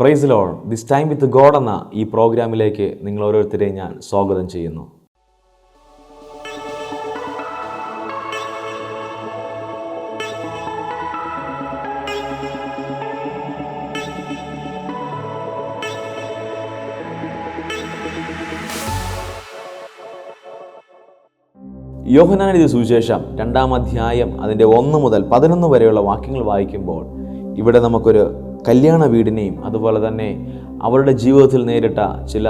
Praise lord this time with God എന്ന ഈ പ്രോഗ്രാമിലേക്ക് നിങ്ങൾ ഓരോരുത്തരെയും ഞാൻ സ്വാഗതം ചെയ്യുന്നു. യോഹനാനിത് സുവിശേഷം രണ്ടാം അധ്യായം അതിന്റെ ഒന്ന് മുതൽ പതിനൊന്ന് വരെയുള്ള വാക്യങ്ങൾ വായിക്കുമ്പോൾ ഇവിടെ നമുക്കൊരു കല്യാണ വീടിനെയും അതുപോലെ തന്നെ അവരുടെ ജീവിതത്തിൽ നേരിട്ട ചില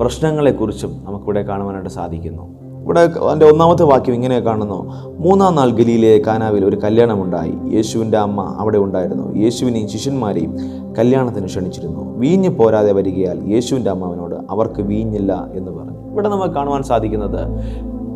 പ്രശ്നങ്ങളെക്കുറിച്ചും നമുക്കിവിടെ കാണുവാനായിട്ട് സാധിക്കുന്നു. ഇവിടെ എന്റെ ഒന്നാമത്തെ വാക്യം ഇങ്ങനെ കാണുന്നു. മൂന്നാം നാൾ ഗലിയിലെ കാനാവിൽ ഒരു കല്യാണമുണ്ടായി. യേശുവിന്റെ അമ്മ അവിടെ ഉണ്ടായിരുന്നു. യേശുവിനെയും ശിഷ്യന്മാരെയും കല്യാണത്തിന് ക്ഷണിച്ചിരുന്നു. വീഞ്ഞ് പോരാതെ വരികയാൽ യേശുവിന്റെ അമ്മാവിനോട് അവർക്ക് വീഞ്ഞില്ല എന്ന് പറഞ്ഞു. ഇവിടെ നമുക്ക് കാണുവാൻ സാധിക്കുന്നത്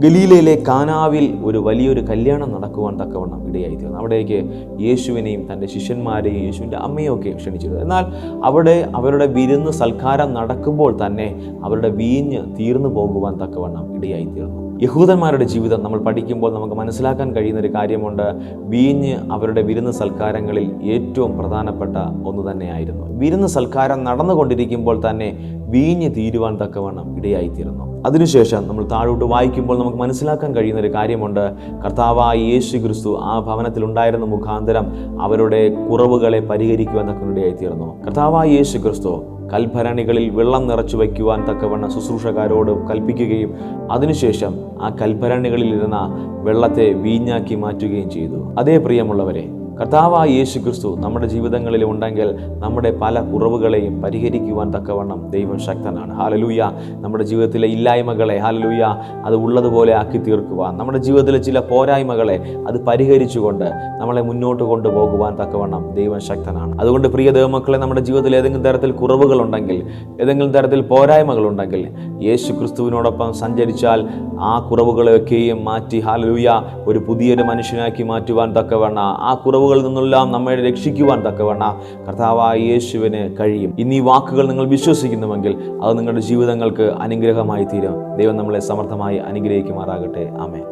ഗലീലയിലെ കാനാവിൽ ഒരു വലിയൊരു കല്യാണം നടക്കുവാൻ തക്കവണ്ണം ഇടയായി തീർന്നു അവിടേക്ക് യേശുവിനെയും തന്റെ ശിഷ്യന്മാരെയും യേശുവിന്റെ അമ്മയും ഒക്കെ ക്ഷണിച്ചിരുന്നു. എന്നാൽ അവിടെ അവരുടെ വിരുന്ന് സൽക്കാരം നടക്കുമ്പോൾ തന്നെ അവരുടെ വീഞ്ഞ് തീർന്നു പോകുവാൻ തക്കവണ്ണം ഇടയായി തീർന്നു യഹൂദന്മാരുടെ ജീവിതം നമ്മൾ പഠിക്കുമ്പോൾ നമുക്ക് മനസ്സിലാക്കാൻ കഴിയുന്ന ഒരു കാര്യമുണ്ട്. വീഞ്ഞ് അവരുടെ വിരുന്ന് സൽക്കാരങ്ങളിൽ ഏറ്റവും പ്രധാനപ്പെട്ട ഒന്ന് തന്നെയായിരുന്നു. വിരുന്ന് സൽക്കാരം നടന്നുകൊണ്ടിരിക്കുമ്പോൾ തന്നെ വീഞ്ഞ് തീരുവാൻ തക്കവണ്ണം ഇടയായിത്തീരുന്നു അതിനുശേഷം നമ്മൾ താഴോട്ട് വായിക്കുമ്പോൾ നമുക്ക് മനസ്സിലാക്കാൻ കഴിയുന്ന ഒരു കാര്യമുണ്ട്. കർത്താവായ യേശു ക്രിസ്തു ആ ഭവനത്തിൽ ഉണ്ടായിരുന്ന മുഖാന്തരം അവരുടെ കുറവുകളെ പരിഹരിക്കുവാൻ തക്ക തീർന്നു. കർത്താവായ യേശു ക്രിസ്തു കൽഭരണികളിൽ വെള്ളം നിറച്ചു വയ്ക്കുവാൻ തക്കവണ്ണം ശുശ്രൂഷകാരോട് കൽപ്പിക്കുകയും അതിനുശേഷം ആ കൽഭരണികളിൽ ഇരുന്ന വെള്ളത്തെ വീഞ്ഞാക്കി മാറ്റുകയും ചെയ്തു. അതേ പ്രിയമുള്ളവരെ കർത്താവായ യേശു ക്രിസ്തു നമ്മുടെ ജീവിതങ്ങളിൽ ഉണ്ടെങ്കിൽ നമ്മുടെ പല കുറവുകളെയും പരിഹരിക്കുവാൻ തക്കവണ്ണം ദൈവം ശക്തനാണ്. ഹാലലൂയ നമ്മുടെ ജീവിതത്തിലെ ഇല്ലായ്മകളെ ഹാലലൂയ അത് ഉള്ളതുപോലെ ആക്കി തീർക്കുവാൻ. നമ്മുടെ ജീവിതത്തിലെ ചില പോരായ്മകളെ അത് പരിഹരിച്ചുകൊണ്ട് നമ്മളെ മുന്നോട്ട് കൊണ്ടുപോകുവാൻ തക്കവണ്ണം ദൈവം ശക്തനാണ്. അതുകൊണ്ട് പ്രിയ ദൈവമക്കളെ നമ്മുടെ ജീവിതത്തിൽ ഏതെങ്കിലും തരത്തിൽ കുറവുകളുണ്ടെങ്കിൽ ഏതെങ്കിലും തരത്തിൽ പോരായ്മകളുണ്ടെങ്കിൽ യേശു ക്രിസ്തുവിനോടൊപ്പം സഞ്ചരിച്ചാൽ ആ കുറവുകളെയൊക്കെയും മാറ്റി ഹാലലൂയ ഒരു പുതിയൊരു മനുഷ്യനാക്കി മാറ്റുവാൻ തക്കവണ്ണ ആ കുറവുകളിൽ നിന്നെല്ലാം നമ്മെ രക്ഷിക്കുവാൻ തക്കവണ്ണ. കർത്താവായ യേശുവിന് കഴിയും. ഇന്ന് ഈ വാക്കുകൾ നിങ്ങൾ വിശ്വസിക്കുന്നുവെങ്കിൽ അത് നിങ്ങളുടെ ജീവിതങ്ങൾക്ക് അനുഗ്രഹമായി തീരും. ദൈവം നമ്മളെ സമർത്ഥമായി അനുഗ്രഹിക്കുമാറാകട്ടെ. ആമേ